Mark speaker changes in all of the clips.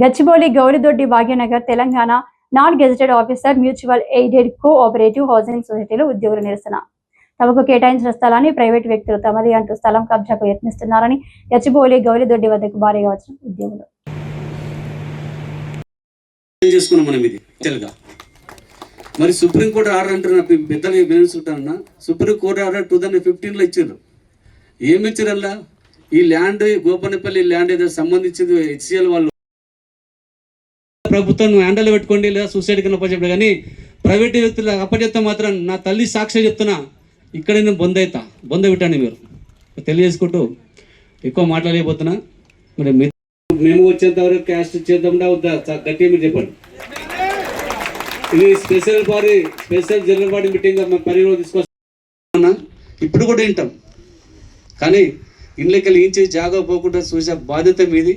Speaker 1: Gachibowli Gowridoddi Bhagyanagar Telangana non gazetted officer mutual aided cooperative housing సొసైటీలో ఉద్యోగుల నిరసన. తమకు కేటాయించిన స్థలాన్ని ప్రైవేట్ వ్యక్తులు తమది అంటూ స్థలం కబ్జాకు యత్నిస్తున్నారని గచ్చిబౌలి గౌరిదొడ్డి వద్దకు భారీగా వచ్చిన ఉద్యోగులు.
Speaker 2: చేసుకున్నాం మనం ఇది? మరి సుప్రీంకోర్టు ఆర్డర్ అంటున్నా పెద్దలు వినిస్తుంటారన్నా supreme court order two thousand ఫిఫ్టీన్లో ఇచ్చారు ఏమి ఇచ్చారల్లా ఈ ల్యాండ్ గోపనపల్లి ల్యాండ్ ఏదో సంబంధించింది హెచ్సిఎల్ వాళ్ళు ప్రభుత్వం హ్యాండల్ పెట్టుకోండి లేదా సూసైడ్ కింద అప్పచెప్పడు కానీ ప్రైవేట్ వ్యక్తులు అప్పచెప్తే మాత్రం నా తల్లి సాక్షి చెప్తున్నా ఇక్కడ నేను బొందైతా. అవుతా బొంద పెట్టండి మీరు. తెలియజేసుకుంటూ ఎక్కువ మాట్లాడలేకపోతున్నా. మరి మేము వచ్చేంత వరకు క్యాస్ట్ చేద్దాం వద్దా? గట్టిగా మీరు చెప్పండి. ఇది special body special general body meeting పరిగణలో తీసుకొస్తున్నా. ఇప్పుడు కూడా వింటాం. కానీ ఇళ్ళకెళ్ళి ఇంచి జాగా పోకుండా చూసే బాధ్యత మీది.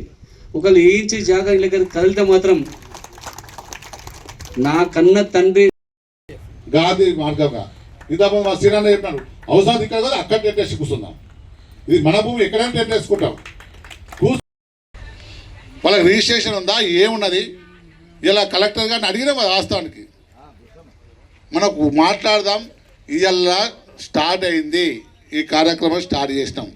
Speaker 2: ఒకళ్ళు ఇంచి జాగా ఇళ్ళకెళ్ళి కదిలితే మాత్రం నా కన్న తండ్రి
Speaker 3: గాంధీ మార్గంగా. ఇంతకు మా శ్రీరాన్న చెప్పాడు అవసరం ఇక్కడ కదా అక్కడ టెంట్ వేసి కూర్చుందాం. ఇది మన భూమి ఎక్కడైనా టెంట్ వేసుకుంటాం. వాళ్ళకి రిజిస్ట్రేషన్ ఉందా ఏమున్నది? ఇలా కలెక్టర్ గారిని అడిగినా వాస్తవానికి మనకు మాట్లాడదాం ఇవాళ స్టార్ట్ అయింది. ఈ కార్యక్రమం స్టార్ట్ చేసినాం.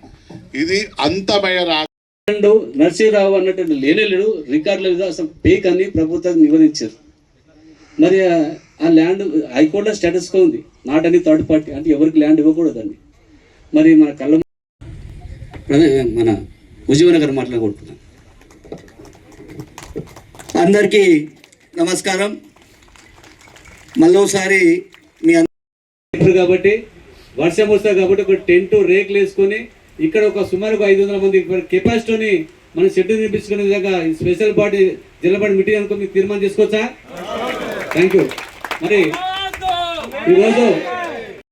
Speaker 3: ఇది అంతమయ్యే రా
Speaker 2: రెండు నరసింహరావు అన్నట్టు లేనే లేడు రికార్డుల మీద అసలు పేక్ అని ప్రభుత్వం నివేదించారు. మరి ఆ- ల్యాండ్ హైకోర్టులో స్టేటస్ కో ఉంది. నాట్ అని థర్డ్ పార్టీ అంటే ఎవరికి ల్యాండ్ ఇవ్వకూడదండి. మరి మన కళ్ళ మన ఉజ్జీవన గారు మాట్లాడుకుంటున్నాం.
Speaker 4: అందరికీ నమస్కారం. మళ్ళోసారి మీ అందరి
Speaker 2: కాబట్టి వర్షం వస్తుంది కాబట్టి ఒక టెంట్ రేకులు వేసుకొని ఇక్కడ ఒక సుమారు ఒక ఐదు వందల మంది కెపాసిటీని మనం షెడ్ నిర్మించుకునే విధంగా స్పెషల్ బాడీ జిల్లా బాడీ మీటింగ్ అనుకో మీకు తీర్మానం చేసుకోవచ్చా? థ్యాంక్ యూ మరి ఈరోజు